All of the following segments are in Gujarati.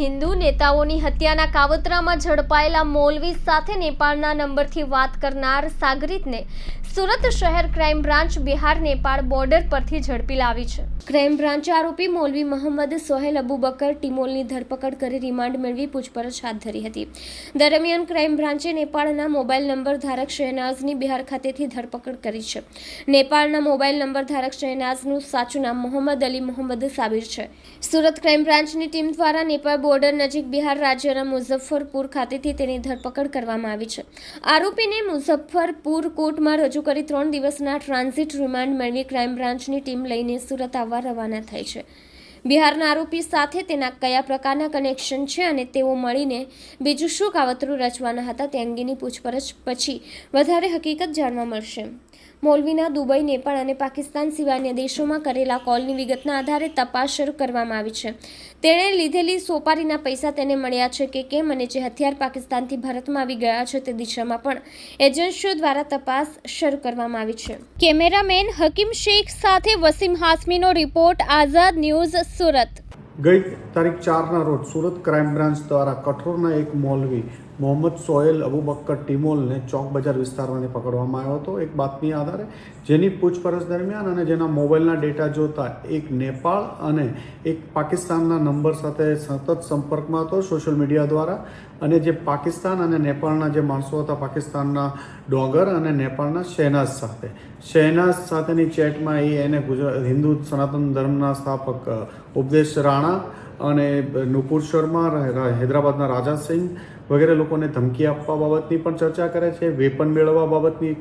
હિન્દુ નેતાઓની હત્યાના કાવતરામાં ઝડપાયેલા મૌલવી સાથે નેપાળના નંબરથી વાત કરનાર સાગરીતને સુરત શહેર crime branch Bihar Nepal border પરથી ઝડપી લાવી છે. ક્રાઇમ બ્રાન્ચે આરોપી મૌલવી મોહમ્મદ સોહેલ અબુબકર ટિમોલની ધરપકડ કરી રિમાન્ડ મેળવી પૂછપરછ હાથ ધરી હતી. દરમિયાન ક્રાઇમ બ્રાન્ચે નેપાળના મોબાઈલ નંબર ધારક શહેનાઝની બિહાર ખાતેથી ધરપકડ કરી છે. નેપાળના મોબાઈલ નંબર ધારક શહેનાઝનું સાચું નામ મોહમ્મદ અલી મોહમ્મદ સાબિર છે. સુરત ક્રાઇમ બ્રાન્ચની ટીમ દ્વારા નેપાળ બોર્ડર નજીક બિહાર રાજ્યના મુઝફ્ફરપુર ખાતેથી તેની ધરપકડ કરવામાં આવી છે. આરોપીને મુઝફ્ફરપુર કોર્ટમાં રજૂ કરી ત્રણ દિવસના ટ્રાન્ઝિટ રિમાન્ડ મેળવી ક્રાઇમ બ્રાન્ચની ટીમ લઈને સુરત આવવા રવાના થઈ છે. બિહારના આરોપી સાથે તેના કયા પ્રકારના કનેક્શન છે અને તેઓ મળીને બીજું શું કાવતરું રચવાના હતા તે અંગેની પૂછપરછ પછી વધારે હકીકત જાણવા મળશે. મૌલવીના દુબઈ, નેપાળ અને પાકિસ્તાન સિવાય અન્ય દેશોમાં કરેલા કોલની વિગતના આધારે તપાસ શરૂ કરવામાં આવી છે. તેણે લીધેલી સોપારીના પૈસા તેને મળ્યા છે કે કેમ અને જે હથિયાર પાકિસ્તાનથી ભારતમાં આવી ગયા છે તે દિશામાં પણ એજન્સીઓ દ્વારા તપાસ શરૂ કરવામાં આવી છે. કેમેરામેન હકીમ શેખ સાથે વસીમ હાસમીનો રિપોર્ટ, આઝાદ ન્યૂઝ સુરત. ગઈ તારીખ ચારના રોજ સુરત ક્રાઇમ બ્રાન્ચ દ્વારા કઠોરના એક મોલવી મોહમ્મદ સોહેલ અબુબક્કર ટિમોલને ચોક બજાર વિસ્તારમાંથી પકડવામાં આવ્યો હતો. એક બાતમી આધારે જેની પૂછપરછ દરમિયાન અને જેના મોબાઈલના ડેટા જોતા એક નેપાળ અને એક પાકિસ્તાનના નંબર સાથે સતત સંપર્કમાં હતો. સોશિયલ મીડિયા દ્વારા અને જે પાકિસ્તાન અને નેપાળના જે માણસો હતા, પાકિસ્તાનના ડોગર અને નેપાળના શહેનાઝ સાથે. શહેનાઝ સાથેની ચેટમાં એ એને ગુજરાત હિન્દુ સનાતન ધર્મના સ્થાપક ઉપદેશ રાણા અને નુપુર શર્મા હૈદરાબાદના રાજા સિંહ વગેરે લોકોને ધમકી આપવા બાબતની પણ ચર્ચા કરે છે, વેપન મેળવવા બાબતની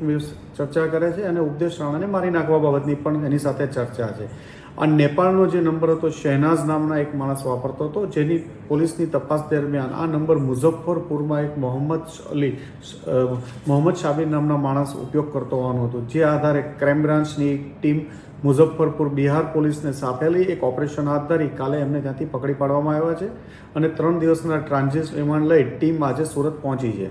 ચર્ચા કરે છે અને ઉપદેશ રાણાને મારી નાખવા બાબતની પણ એની સાથે ચર્ચા છે. આ નેપાળનો જે નંબર હતો, શહેનાઝ નામના એક માણસ વાપરતો હતો, જેની પોલીસની તપાસ દરમિયાન આ નંબર મુઝફ્ફરપુરમાં એક મોહમ્મદ અલી મોહમ્મદ શાબીર નામના માણસ ઉપયોગ કરતો હોવાનું હતું, જે આધારે ક્રાઇમ બ્રાન્ચની એક ટીમ મુઝફ્ફરપુર બિહાર પોલીસને સાથે એક ઓપરેશન હાથ ધરી, કાલે એમને ત્યાંથી પકડી પાડવામાં આવ્યા છે અને ત્રણ દિવસના ટ્રાન્ઝિટ રિમાન્ડ લઈ ટીમ આજે સુરત પહોંચી છે.